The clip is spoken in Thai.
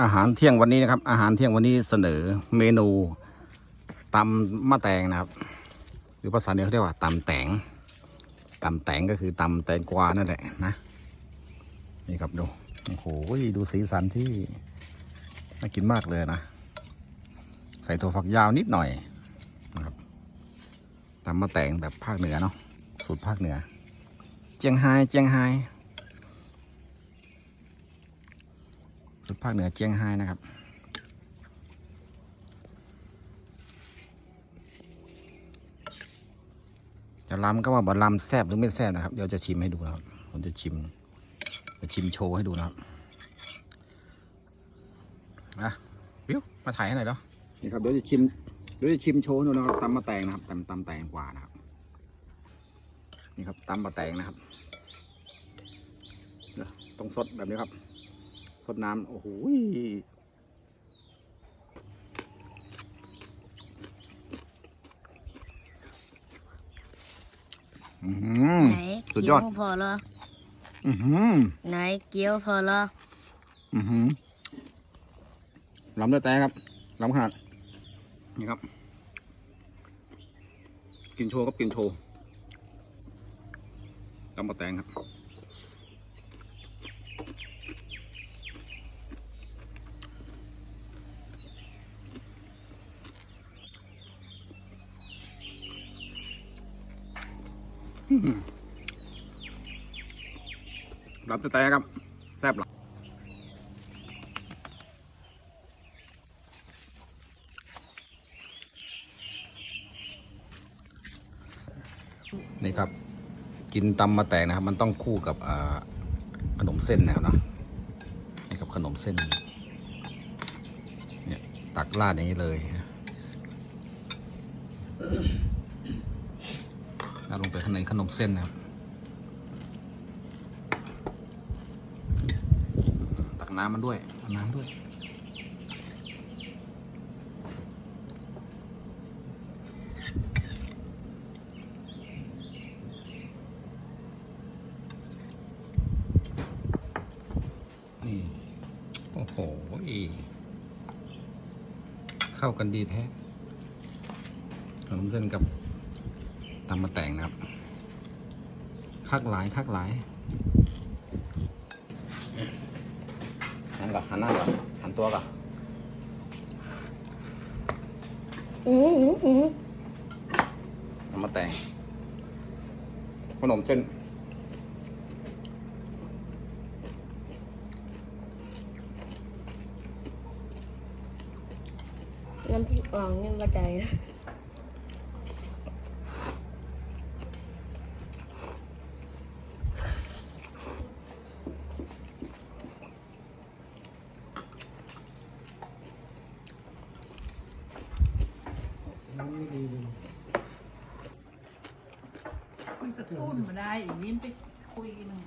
อาหารเที่ยงวันนี้นะครับ อาหารเที่ยงวันนี้เสนอเมนูตำมะแตงนะครับ หรือภาษาเหนือเขาเรียกว่าตำแตงตำแตงก็คือตำแตงกวานั่นแหละนะนี่ครับดูโอ้โหดูสีสันที่น่ากินมากเลยนะ ใส่ถั่วฝักยาวนิดหน่อยนะครับตำมะแตงแบบภาคเหนือเนาะสูตรภาคเหนือ เจียงไฮ้เจียงไฮ้ สูตรภาคเหนือเจียงไฮ้นะครับ จะลำก็ว่าบะลำแซบหรือไม่แซบนะครับ เดี๋ยวจะชิมให้ดูนะครับ ผมจะชิม จะชิมโชว์ให้ดูนะครับอะวิวมาถ่ายให้หน่อยเนาะนี่ครับเดี๋ยวจะชิมเดี๋ยวจะชิมโชว์ห้ดูนะครับตำมะแตงนะครับตำตำแตงกว่านะครับ นี่ครับตำมะแตงนะครับต้องสดแบบนี้ครับ สดน้ำโอ้โหอื้อหือไหนสุดยเกี๊อยวดพอเหรออือหือไหนเกี๊ยวพอเหรออือหือลำด้วยแต่ครับลำขนาดนี่ครับ กินโชว์ครับกินโชว์ลำปะแตงครับ อื้อหือลำด้วแต่ครับ แซ่บหรอนี่ครับ กินตำมาแตงนะครับ มันต้องคู่กับขนมเส้นนะครับเนาะนี่ครับขนมเส้น เนี่ย ตักราดอย่างนี้เลย เราลงไปข้างในขนมเส้นนะครับตักน้ำมันด้วยเอาน้ำด้วยนี่โอ้โหเข้ากันดีแท้ขนมเส้นกับ ตำมาแต่งนะครับคักหลายคักหลายหันก่อนหันหน้าก่อนหันตัวก่อนอือหือหือตำมาแต่งขนมเส้นน้ำพริกอ่องนี่มาใจนะ มันกระตุ้นมาได้อีกนิดไปคุยกันหนึ่ง